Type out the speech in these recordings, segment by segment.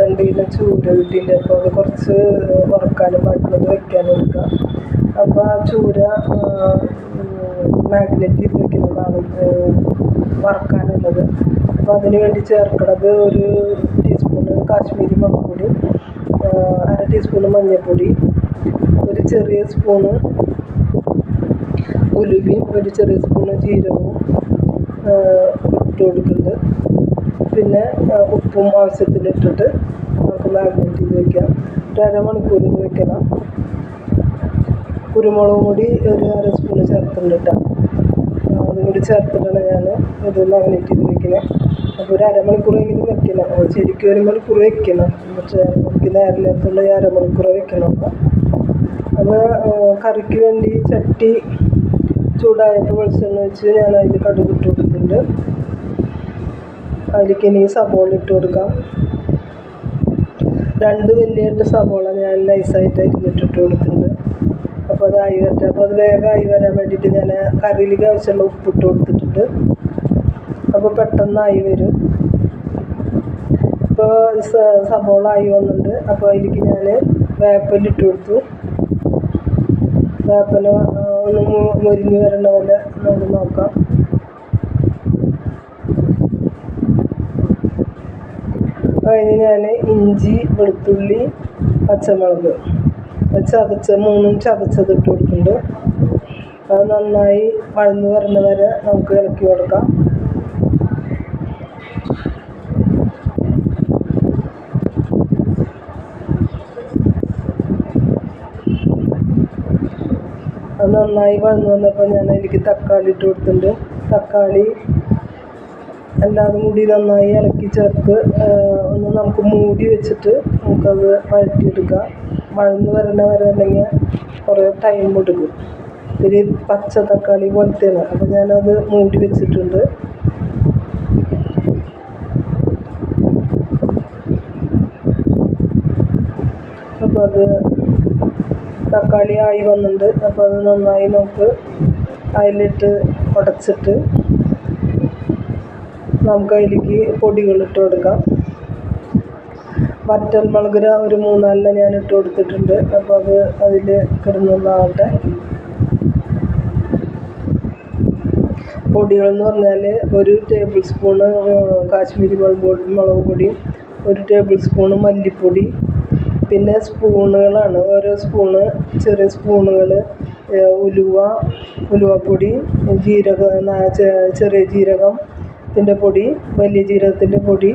രണ്ട് കിലോ ചൂര കിട്ടിയിട്ടുണ്ട് അപ്പോൾ അത് കുറച്ച് വറുക്കാനും ബാക്കിയുള്ളത് വെക്കാനും എടുക്കാം അപ്പോൾ ആ ചൂര മാഗ്നറ്റ് ചെയ്ത് വെക്കുന്നതാണ് വറുക്കാനുള്ളത്. അപ്പോൾ അതിന് വേണ്ടി ചേർക്കുന്നത് ഒരു ടീസ്പൂണ് കാശ്മീരി മുളകുപൊടി അര ടീസ്പൂണ് മഞ്ഞൾപ്പൊടി ഒരു ചെറിയ സ്പൂണ് ഉലുവയും ഒരു ചെറിയ സ്പൂണ് ജീരകവും ഇട്ട് കൊടുക്കുന്നുണ്ട്. പിന്നെ ഉപ്പും ആവശ്യത്തിന് ഇട്ടിട്ട് നമുക്ക് മാഗ്നേറ്റ് ചെയ്ത് വെക്കാം. ഒരു അരമണിക്കൂർ ഇത് വെക്കണം. കുരുമുളക് പൊടി ഒരു അര സ്പൂണ് ചേർത്തിട്ടുണ്ട് കേട്ടോ. അതും കൂടി ചേർത്തിട്ടാണ് ഞാൻ ഇത് മാഗ്നേറ്റ് ചെയ്ത് വെക്കുന്നത് അപ്പോൾ ഒരു അരമണിക്കൂറെങ്കിലും വെക്കണം. ശരിക്കും ഒരു മണിക്കൂർ വെക്കണം. പക്ഷേ എനിക്ക് നേരത്തുള്ള ഈ അരമണിക്കൂർ വെക്കണം. അപ്പോൾ കറിക്ക് വേണ്ടി ചട്ടി ചൂടായപ്പോൾ വെളിച്ചെണ്ണ ഒഴിച്ച് ഞാൻ അതിൽ കടുകിട്ട് കൊടുത്തിട്ടുണ്ട്. അതിലേക്ക് ഇനി സബോള ഇട്ട് കൊടുക്കാം. രണ്ട് വലിയ സബോള ഞാൻ നൈസായിട്ട് അരിഞ്ഞിട്ടിട്ട് കൊടുത്തിട്ടുണ്ട്. അപ്പോൾ അത് ആയി വരട്ടെ. അപ്പോൾ അത് വേഗം ആയി വരാൻ വേണ്ടിയിട്ട് ഞാൻ കറിയിലേക്ക് ആവശ്യമുള്ള ഉപ്പിട്ട് കൊടുത്തിട്ടുണ്ട്. അപ്പോൾ പെട്ടെന്നായി വരും. ഇപ്പോൾ സബോള ആയി വന്നിട്ടുണ്ട്. അപ്പോൾ അതിലേക്ക് ഞാൻ വേപ്പലിട്ട് കൊടുത്തു. വേപ്പല ഒന്ന് മുരിഞ്ഞ് വരണ പോലെ നമുക്ക് നോക്കാം. അതിന് ഞാൻ ഇഞ്ചി വെളുത്തുള്ളി പച്ചമുളക്. ചതച്ച മൂന്നും ചതച്ചത് ഇട്ട് കൊടുക്കുന്നുണ്ട്. അത് നന്നായി വഴന്ന് വരുന്ന വരെ നമുക്ക് ഇളക്കി കൊടുക്കാം. അത് നന്നായി വഴന്ന് വന്നപ്പോൾ ഞാൻ അതിലേക്ക് തക്കാളി ഇട്ട് കൊടുത്തിട്ടുണ്ട്. തക്കാളി എല്ലാതും കൂടി നന്നായി ഇളക്കി ചേർത്ത് ഒന്ന് നമുക്ക് മൂടി വെച്ചിട്ട് നമുക്കത് വഴറ്റിയെടുക്കാം. വഴന്ന് വരണ വരെ അല്ലെങ്കിൽ കുറേ ടൈം എടുക്കും. ഒരു പച്ച തക്കാളി പോലത്തെയാണ്. അപ്പോൾ ഞാനത് മൂടി വെച്ചിട്ടുണ്ട്. അപ്പോൾ അത് തക്കാളി ആയി വന്നിട്ടുണ്ട്. അപ്പോൾ അത് നന്നായി നമുക്ക് അതിലിട്ട് ഉടച്ചിട്ട് നമുക്ക് അതിലേക്ക് പൊടികൾ ഇട്ട് കൊടുക്കാം. വറ്റൽ മുളകര ഒരു മൂന്നാലെണ്ണം ഞാൻ ഇട്ട് കൊടുത്തിട്ടുണ്ട്. അപ്പോൾ അത് അതിൽ കിടന്നൊന്നാവട്ടെ. പൊടികളെന്ന് പറഞ്ഞാൽ ഒരു ടേബിൾ സ്പൂണ് കാശ്മീരി മുളക് പൊടി മുളക് പൊടി ഒരു ടേബിൾ സ്പൂണ് മല്ലിപ്പൊടി പിന്നെ സ്പൂണുകളാണ്. ഓരോ സ്പൂണ് ചെറിയ സ്പൂണുകൾ ഉലുവ ഉലുവപ്പൊടി ജീരകം ചെറിയ ജീരകത്തിന്റെ പൊടി വലിയ ജീരകത്തിന്റെ പൊടി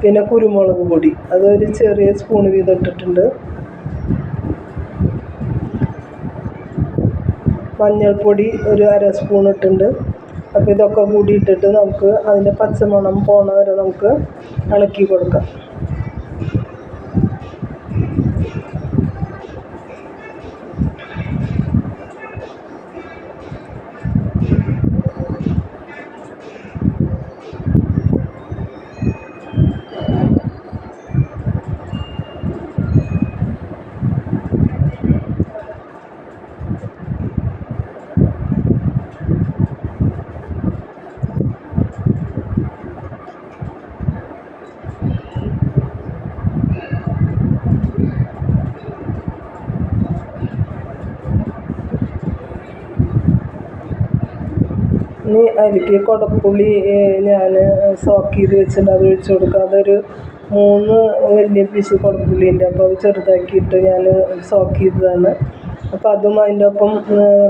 പിന്നെ കുരുമുളക് പൊടി. അതൊരു ചെറിയ സ്പൂൺ വീതം ഇട്ടിട്ടുണ്ട്. മഞ്ഞൾപ്പൊടി ഒരു അര സ്പൂൺ ഇട്ടിട്ടുണ്ട്. അപ്പോൾ ഇതൊക്കെ കൂടി ഇട്ടിട്ട് നമുക്ക് അതിന്റെ പച്ചമണം പോണ വരെ നമുക്ക് ഇളക്കി കൊടുക്കാം ഇനി അതിലേക്ക് കുടപ്പുളി ഞാൻ സോക്ക് ചെയ്ത് വെച്ചിട്ടുണ്ട്. അത് ഒഴിച്ച് കൊടുക്കുക. അതൊരു മൂന്ന് വലിയ പീസ് ഉണ്ട്. അപ്പോൾ അത് ചെറുതാക്കിയിട്ട് ഞാൻ സോക്ക് ചെയ്തതാണ്. അപ്പോൾ അതും അതിന്റെ ഒപ്പം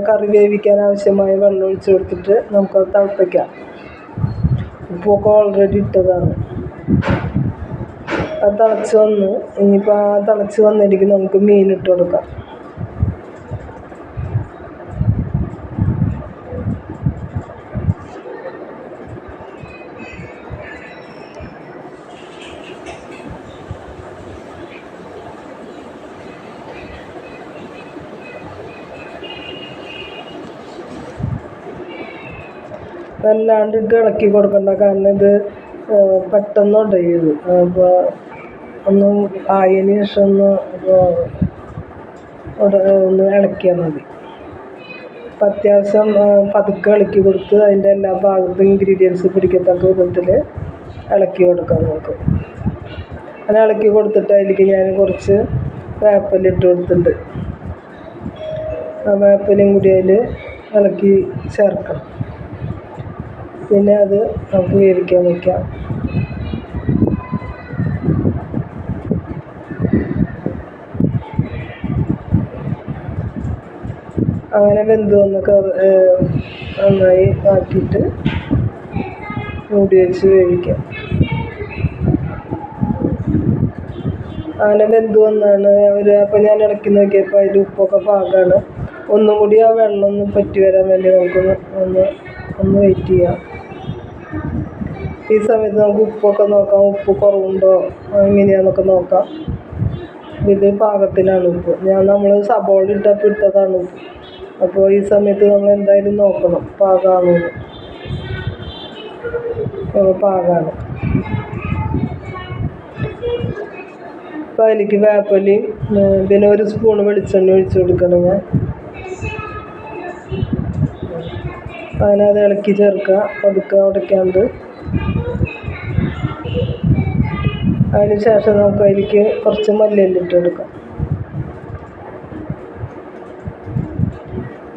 കറി വേവിക്കാൻ ആവശ്യമായ വെള്ളം ഒഴിച്ച് കൊടുത്തിട്ട് നമുക്കത് തിളപ്പിക്കാം. ഉപ്പൊക്കെ ഓൾറെഡി ഇട്ടതാണ്. അത് തിളച്ച് വന്ന് ഇനിയിപ്പോൾ ആ തിളച്ച് വന്നിരിക്കും നമുക്ക് മീൻ ഇട്ട് കൊടുക്കാം. വല്ലാണ്ട് ഇട്ട് ഇളക്കി കൊടുക്കണ്ട. കാരണം ഇത് പെട്ടെന്ന് ഉടയും ഇത് അപ്പോൾ ഒന്ന് ആയതിന് ശേഷം ഒന്ന് ഒന്ന് ഇളക്കിയാൽ മതി. അപ്പം അത്യാവശ്യം പതുക്കെ ഇളക്കി കൊടുത്ത് അതിന്റെ എല്ലാ ഭാഗത്തും ഇൻഗ്രീഡിയൻസ് പിടിക്കത്തക്ക വിധത്തിൽ ഇളക്കി കൊടുക്കാം നമുക്ക്. അങ്ങനെ ഇളക്കി കൊടുത്തിട്ട് അതിലേക്ക് ഞാൻ കുറച്ച് വേപ്പലിട്ട് കൊടുത്തിട്ടുണ്ട്. ആ വേപ്പലും കൂടി അതിൽ ഇളക്കി ചേർക്കണം. പിന്നെ അത് വേവിക്കാൻ വയ്ക്കാം അങ്ങനെ വെന്ത് വന്നൊക്കെ നന്നായി ആക്കിയിട്ട് മൂടി വെച്ച് വേവിക്കാം. അങ്ങനെ വെന്ത് വന്നാണ് അവർ അപ്പോൾ ഞാൻ ഇടയ്ക്ക് നോക്കിയപ്പോൾ അതിൽ ഉപ്പൊക്കെ പാകാണ്. ഒന്നും കൂടി ആ വെള്ളം ഒന്ന് പറ്റി വരാൻ വേണ്ടി നമുക്കൊന്ന് ഒന്ന് ഒന്ന് വെയിറ്റ് ചെയ്യാം. ഈ സമയത്ത് നമുക്ക് ഉപ്പൊക്കെ നോക്കാം. ഉപ്പ് കുറവുണ്ടോ? എങ്ങനെയാണെന്നൊക്കെ നോക്കാം. ഇത് പാകത്തിനാണ് ഉപ്പ്. ഞാൻ നമ്മൾ സബോള ഇട്ടപ്പോൾ ഇട്ടതാണ് ഉപ്പ്. അപ്പോൾ ഈ സമയത്ത് നമ്മൾ എന്തായാലും നോക്കണം. പാകമാണോ അപ്പോൾ പാകമാണ് അപ്പോൾ അതിലേക്ക് വേപ്പലി പിന്നെ ഒരു സ്പൂൺ വെളിച്ചെണ്ണ ഒഴിച്ച് കൊടുക്കണം ഞാൻ. അതിനത് അത് ഇളക്കി ചേർക്കുക. പതുക്കെ ഉടയ്ക്കാണ്ട്. അതിന് ശേഷം നമുക്ക് അതിലേക്ക് കുറച്ച് മല്ലിയില ഇട്ട് കൊടുക്കാം.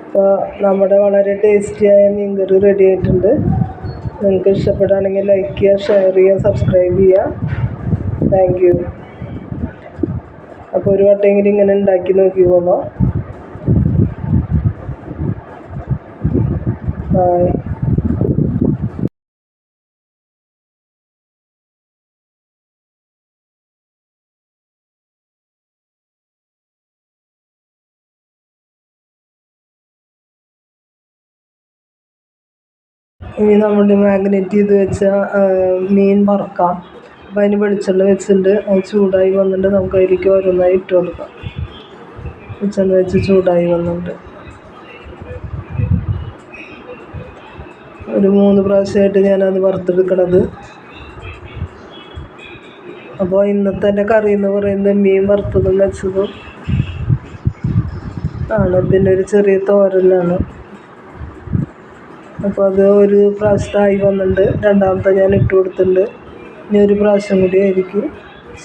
അപ്പോൾ നമ്മുടെ വളരെ ടേസ്റ്റിയായ മീൻകറി റെഡി ആയിട്ടുണ്ട്. നിങ്ങൾക്ക് ഇഷ്ടപ്പെടുകയാണെങ്കിൽ ലൈക്ക് ചെയ്യുക ഷെയർ ചെയ്യുക സബ്സ്ക്രൈബ് ചെയ്യുക. താങ്ക് യു അപ്പോൾ ഒരു വട്ടമെങ്കിലും ഇങ്ങനെ ഉണ്ടാക്കി നോക്കിക്കോളൂ. ബായ് ഇനി നമ്മൾ മാഗ്നേറ്റ് ചെയ്ത് വെച്ച മീൻ വറുക്കാം. അപ്പോൾ അതിന് വെളിച്ചെണ്ണ വെച്ചിട്ടുണ്ട്. അത് ചൂടായി വന്നിട്ട് നമുക്ക് അതിലേക്ക് ഓരോന്നായി ഇട്ട് കൊടുക്കാം. വെളിച്ചെണ്ണ വെച്ച് ചൂടായി വന്നിട്ട് ഒരു മൂന്ന് പ്രാവശ്യമായിട്ട് ഞാനത് വറുത്തെടുക്കണത്. അപ്പോൾ ഇന്നത്തെ എന്റെ കറി എന്ന് പറയുന്നത് മീൻ വറുത്തതും വെച്ചതും ആണ്. പിന്നെ ഒരു ചെറിയ തോരനാണ്. അപ്പോൾ അത് ഒരു പ്രാവശ്യത്തായി വന്നിട്ടുണ്ട്. രണ്ടാമത്തെ ഞാൻ ഇട്ട് കൊടുത്തിട്ടുണ്ട്. ഇനി ഒരു പ്രാവശ്യം കൂടി എനിക്ക്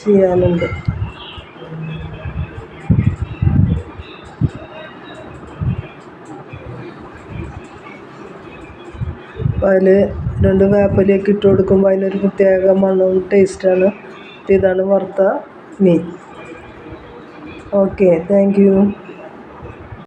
ചെയ്യാനുണ്ട്. അപ്പോൾ അതിൽ രണ്ട് വേപ്പിലയൊക്കെ ഇട്ട് കൊടുക്കുമ്പോൾ അതിനൊരു പ്രത്യേക മണ്ണും ടേസ്റ്റാണ്. ഇതാണ് വറുത്ത മീൻ. Okay thank you.